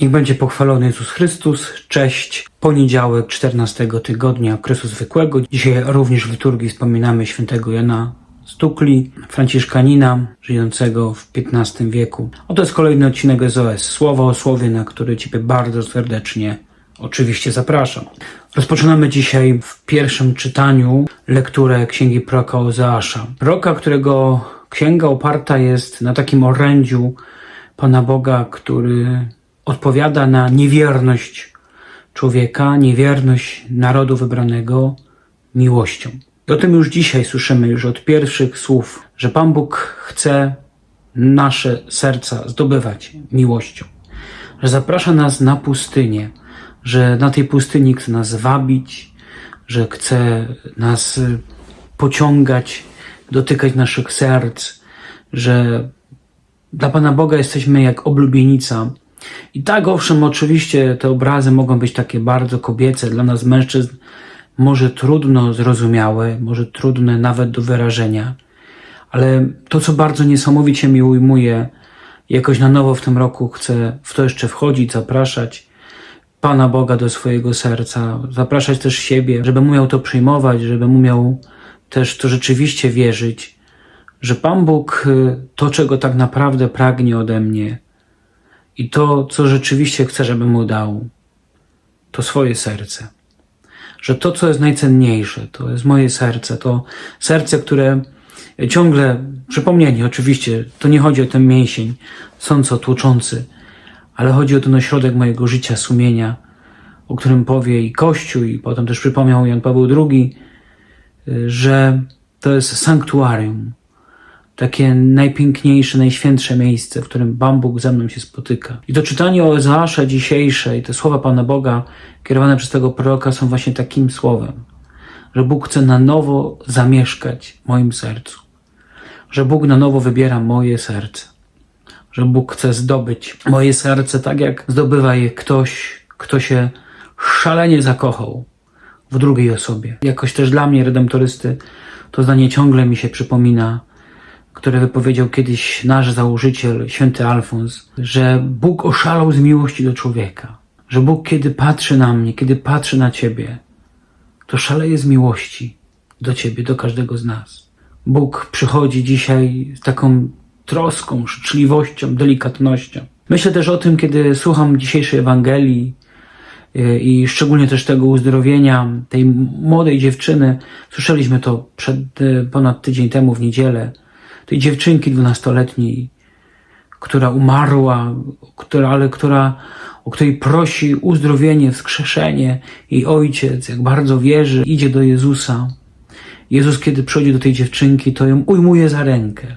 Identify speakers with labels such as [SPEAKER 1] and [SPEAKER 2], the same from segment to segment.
[SPEAKER 1] Niech będzie pochwalony Jezus Chrystus. Cześć. Poniedziałek 14 tygodnia okresu zwykłego. Dzisiaj również w liturgii wspominamy świętego Jana Stukli, franciszkanina żyjącego w XV wieku. Oto jest kolejny odcinek SOS. Słowo o słowie, na który Ciebie bardzo serdecznie oczywiście zapraszam. Rozpoczynamy dzisiaj w pierwszym czytaniu lekturę księgi proroka Ozeasza. Proroka, którego księga oparta jest na takim orędziu Pana Boga, który odpowiada na niewierność człowieka, niewierność narodu wybranego miłością. I o tym już dzisiaj słyszymy już od pierwszych słów, że Pan Bóg chce nasze serca zdobywać miłością, że zaprasza nas na pustynię, że na tej pustyni chce nas wabić, że chce nas pociągać, dotykać naszych serc, że dla Pana Boga jesteśmy jak oblubienica. I tak, owszem, oczywiście te obrazy mogą być takie bardzo kobiece, dla nas mężczyzn może trudno zrozumiałe, może trudne nawet do wyrażenia, ale to, co bardzo niesamowicie mi ujmuje, jakoś na nowo w tym roku chcę w to jeszcze wchodzić, zapraszać Pana Boga do swojego serca, zapraszać też siebie, żebym umiał to przyjmować, żebym umiał też to rzeczywiście wierzyć, że Pan Bóg y, to, czego tak naprawdę pragnie ode mnie i to, co rzeczywiście chce, żebym mu dał, to swoje serce. Że to, co jest najcenniejsze, to jest moje serce, to serce, które ciągle, przypomnienie oczywiście, to nie chodzi o ten mięsień sąco tłoczący, ale chodzi o ten ośrodek mojego życia, sumienia, o którym powie i Kościół, i potem też przypomniał Jan Paweł II, y, że to jest sanktuarium, takie najpiękniejsze, najświętsze miejsce, w którym Pan Bóg ze mną się spotyka. I to czytanie o Ezeasza dzisiejsze i te słowa Pana Boga kierowane przez tego proroka są właśnie takim słowem, że Bóg chce na nowo zamieszkać w moim sercu, że Bóg na nowo wybiera moje serce, że Bóg chce zdobyć moje serce tak, jak zdobywa je ktoś, kto się szalenie zakochał w drugiej osobie. Jakoś też dla mnie, redemptorysty, to zdanie ciągle mi się przypomina, które wypowiedział kiedyś nasz założyciel, święty Alfons, że Bóg oszalał z miłości do człowieka. Że Bóg, kiedy patrzy na mnie, kiedy patrzy na ciebie, to szaleje z miłości do ciebie, do każdego z nas. Bóg przychodzi dzisiaj z taką troską, życzliwością, delikatnością. Myślę też o tym, kiedy słucham dzisiejszej Ewangelii y, i szczególnie też tego uzdrowienia tej młodej dziewczyny. Słyszeliśmy to przed y, ponad tydzień temu w niedzielę. Tej dziewczynki dwunastoletniej, która umarła, która, ale która, o której prosi uzdrowienie, wskrzeszenie. Jej ojciec, jak bardzo wierzy, idzie do Jezusa. Jezus, kiedy przychodzi do tej dziewczynki, to ją ujmuje za rękę.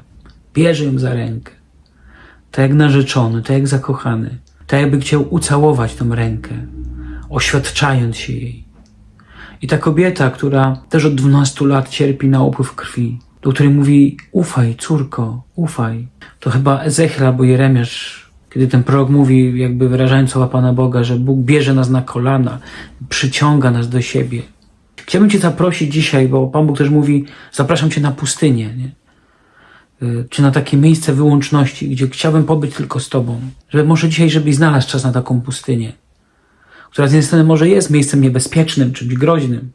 [SPEAKER 1] Bierze ją za rękę. Tak jak narzeczony, tak jak zakochany. Tak jakby chciał ucałować tą rękę, oświadczając się jej. I ta kobieta, która też od 12 lat cierpi na upływ krwi, do której mówi: Ufaj, córko, ufaj. To chyba Ezechiel albo Jeremiasz, kiedy ten prorok mówi, jakby wyrażając słowa Pana Boga, że Bóg bierze nas na kolana, przyciąga nas do siebie. Chciałbym Cię zaprosić dzisiaj, bo Pan Bóg też mówi: Zapraszam Cię na pustynię, nie? Y, czy na takie miejsce wyłączności, gdzie chciałbym pobyć tylko z Tobą. Żeby może dzisiaj, żebyś znalazł czas na taką pustynię, która z jednej strony może jest miejscem niebezpiecznym, czymś groźnym,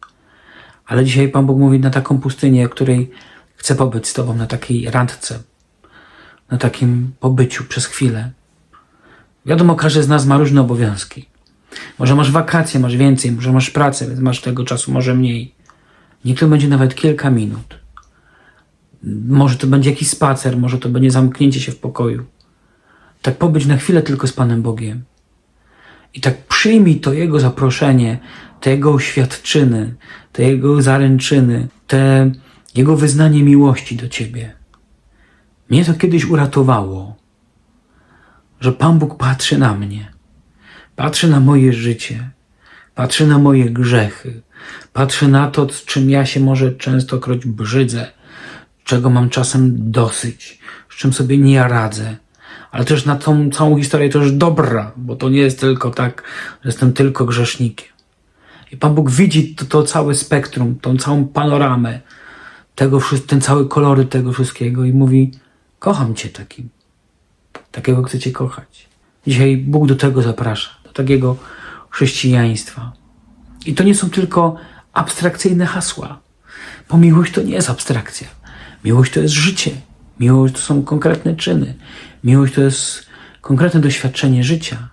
[SPEAKER 1] ale dzisiaj Pan Bóg mówi na taką pustynię, której chcę pobyć z Tobą na takiej randce, na takim pobyciu przez chwilę. Wiadomo, każdy z nas ma różne obowiązki. Może masz wakacje, masz więcej, może masz pracę, więc masz tego czasu, może mniej. To będzie nawet kilka minut. Może to będzie jakiś spacer, może to będzie zamknięcie się w pokoju. Tak pobyć na chwilę tylko z Panem Bogiem. I tak przyjmij to Jego zaproszenie, te Jego oświadczyny, te Jego zaręczyny, te Jego wyznanie miłości do Ciebie. Mnie to kiedyś uratowało, że Pan Bóg patrzy na mnie, patrzy na moje życie, patrzy na moje grzechy, patrzy na to, z czym ja się może częstokroć brzydzę, czego mam czasem dosyć, z czym sobie nie radzę, ale też na tą całą historię też dobra, bo to nie jest tylko tak, że jestem tylko grzesznikiem. I Pan Bóg widzi to, to całe spektrum, tą całą panoramę, tego, ten cały kolory tego wszystkiego i mówi, kocham Cię takim. Takiego chcę Cię kochać. Dzisiaj Bóg do tego zaprasza, do takiego chrześcijaństwa. I to nie są tylko abstrakcyjne hasła, bo miłość to nie jest abstrakcja. Miłość to jest życie. Miłość to są konkretne czyny. Miłość to jest konkretne doświadczenie życia.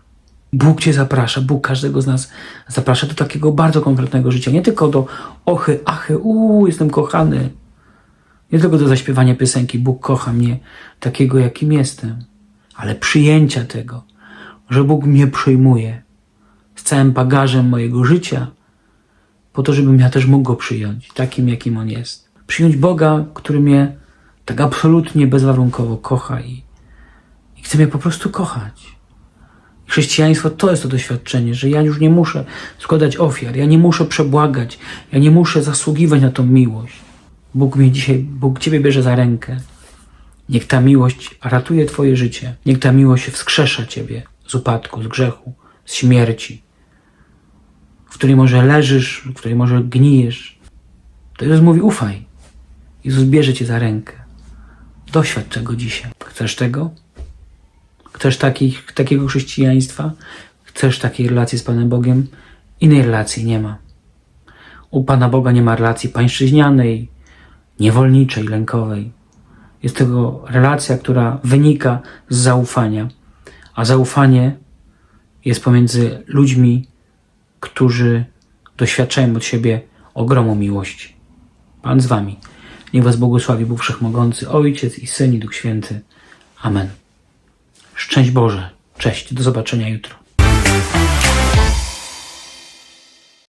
[SPEAKER 1] Bóg Cię zaprasza, Bóg każdego z nas zaprasza do takiego bardzo konkretnego życia. Nie tylko do ochy, achy, uuu, jestem kochany. Nie tylko do zaśpiewania piosenki Bóg kocha mnie takiego, jakim jestem, ale przyjęcia tego, że Bóg mnie przyjmuje z całym bagażem mojego życia, po to, żebym ja też mógł Go przyjąć takim, jakim On jest. Przyjąć Boga, który mnie tak absolutnie bezwarunkowo kocha i, i chce mnie po prostu kochać. Chrześcijaństwo to jest to doświadczenie, że ja już nie muszę składać ofiar, ja nie muszę przebłagać, ja nie muszę zasługiwać na tą miłość. Bóg mnie dzisiaj, Bóg Ciebie bierze za rękę. Niech ta miłość ratuje Twoje życie. Niech ta miłość wskrzesza Ciebie z upadku, z grzechu, z śmierci, w której może leżysz, w której może gnijesz. To Jezus mówi, ufaj. Jezus bierze Cię za rękę. Doświadcz tego dzisiaj. Chcesz tego? Chcesz takich, takiego chrześcijaństwa? Chcesz takiej relacji z Panem Bogiem? Innej relacji nie ma. U Pana Boga nie ma relacji pańszczyźnianej, niewolniczej, lękowej. Jest tego relacja, która wynika z zaufania. A zaufanie jest pomiędzy ludźmi, którzy doświadczają od siebie ogromu miłości. Pan z Wami. Niech Was błogosławi Bóg Wszechmogący, Ojciec i Syn i Duch Święty. Amen. Szczęść Boże. Cześć. Do zobaczenia jutro.